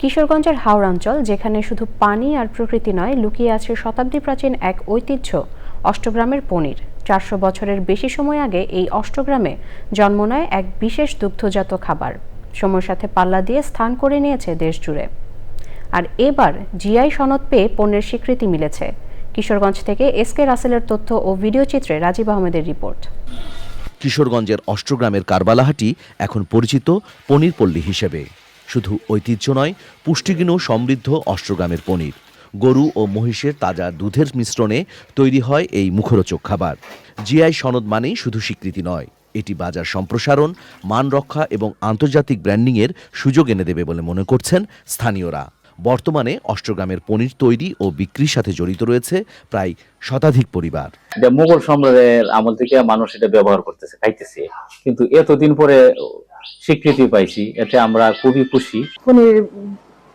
কিশোরগঞ্জের হাওড় অঞ্চল যেখানে শুধু পানি আর প্রকৃতি নয়, লুকিয়ে আছে শতাব্দী প্রাচীন এক ঐতিহ্য, অষ্টগ্রামের পনির। চারশো বছরের বেশি সময় আগে এই অষ্টগ্রামে জন্ম নেয় এক বিশেষ দুগ্ধজাত খাবার। সময়ের সাথে পাল্লা দিয়ে স্থান করে নিয়েছে দেশ জুড়ে। আর এবার জিআই সনদ পেয়ে পণ্যের স্বীকৃতি মিলেছে। কিশোরগঞ্জ থেকে এস কে রাসেলের তথ্য ও ভিডিও চিত্রে রাজীব আহমেদের রিপোর্ট। কিশোরগঞ্জের অষ্টগ্রামের কারবালাহাটি এখন পরিচিত পনির পল্লী হিসেবে। শুধু ঐতিহ্য নয় পুষ্টিগুণও সমৃদ্ধ অষ্টগ্রামের পনির। গরু ও মহিষের তাজা দুধের মিশ্রণে তৈরি হয় এই মুখরোচক খাবার। জিআই সনদ মানেই শুধু স্বীকৃতি নয়, এটি বাজার সম্প্রসারণ, মান রক্ষা এবং আন্তর্জাতিক ব্র্যান্ডিংয়ের সুযোগ এনে দেবে বলে মনে করছেন স্থানীয়রা। বর্তমানে অষ্টগ্রামের পনির তৈরি ও বিক্রির সাথে জড়িত রয়েছে প্রায় শতাধিক পরিবার। মুঘল সম্রাটের আমল থেকে মানুষ এটা ব্যবহার করতেছে, খাইতেছে। কিন্তু এতদিন পরে স্বীকৃতি পাইছি এতে আমরা খুবই খুশি। পনির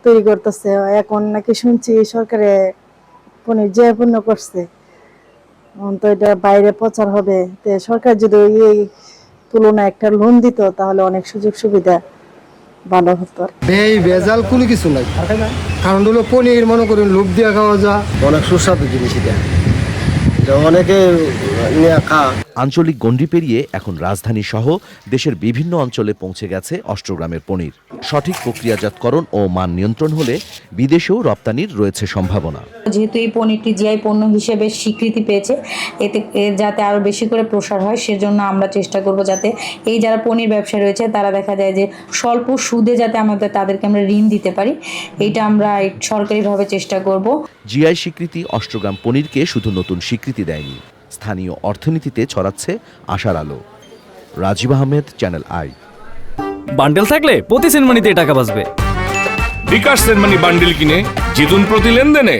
তৈরি করতেছে এখন নাকি শুনছি সরকারে পনির যে পূর্ণ করছে তো এটা বাইরে প্রচার হবে তো সরকার যদি এই তুলনায় একটা লোন দিত তাহলে অনেক সুযোগ সুবিধা ভালো হতো। এই ভেজাল কোনো কিছু নাই। কারণ হলো পনির মনে করুন লোভ দিয়ে খাওয়া যা। অনেক সুস্বাদু জিনিস এটা অনেকে আঞ্চলিক গণ্ডি পেরিয়ে এখন রাজধানী সহ দেশের বিভিন্ন অঞ্চলে পৌঁছে গেছে অষ্টগ্রামের পনির। সঠিক প্রক্রিয়াজাতকরণ ও মান নিয়ন্ত্রণ হলে বিদেশেও রপ্তানির রয়েছে সম্ভাবনা। যেহেতু এই পনিরটি জিআই পণ্য হিসেবে স্বীকৃতি পেয়েছে এতে যাতে আরও বেশি করে প্রসার হয় সেজন্য আমরা চেষ্টা করব যাতে এই যারা পনির ব্যবসা রয়েছে তারা দেখা যায় যে স্বল্প সুদে যাতে আমাদের তাদেরকে আমরা ঋণ দিতে পারি এটা আমরা সরকারিভাবে চেষ্টা করব। জিআই স্বীকৃতি অষ্টগ্রাম পনিরকে শুধু নতুন স্বীকৃতি দেয়নি। স্থানীয় অর্থনীতিতে ছড়াচ্ছে আশার আলো। Rajib Ahmed channel I bundle থাকলে প্রতি সেনমানিতে টাকা বাঁচবে। বিকাশ সেনমানি বান্ডেল কিনে জিতুন প্রতি লেনদেনে।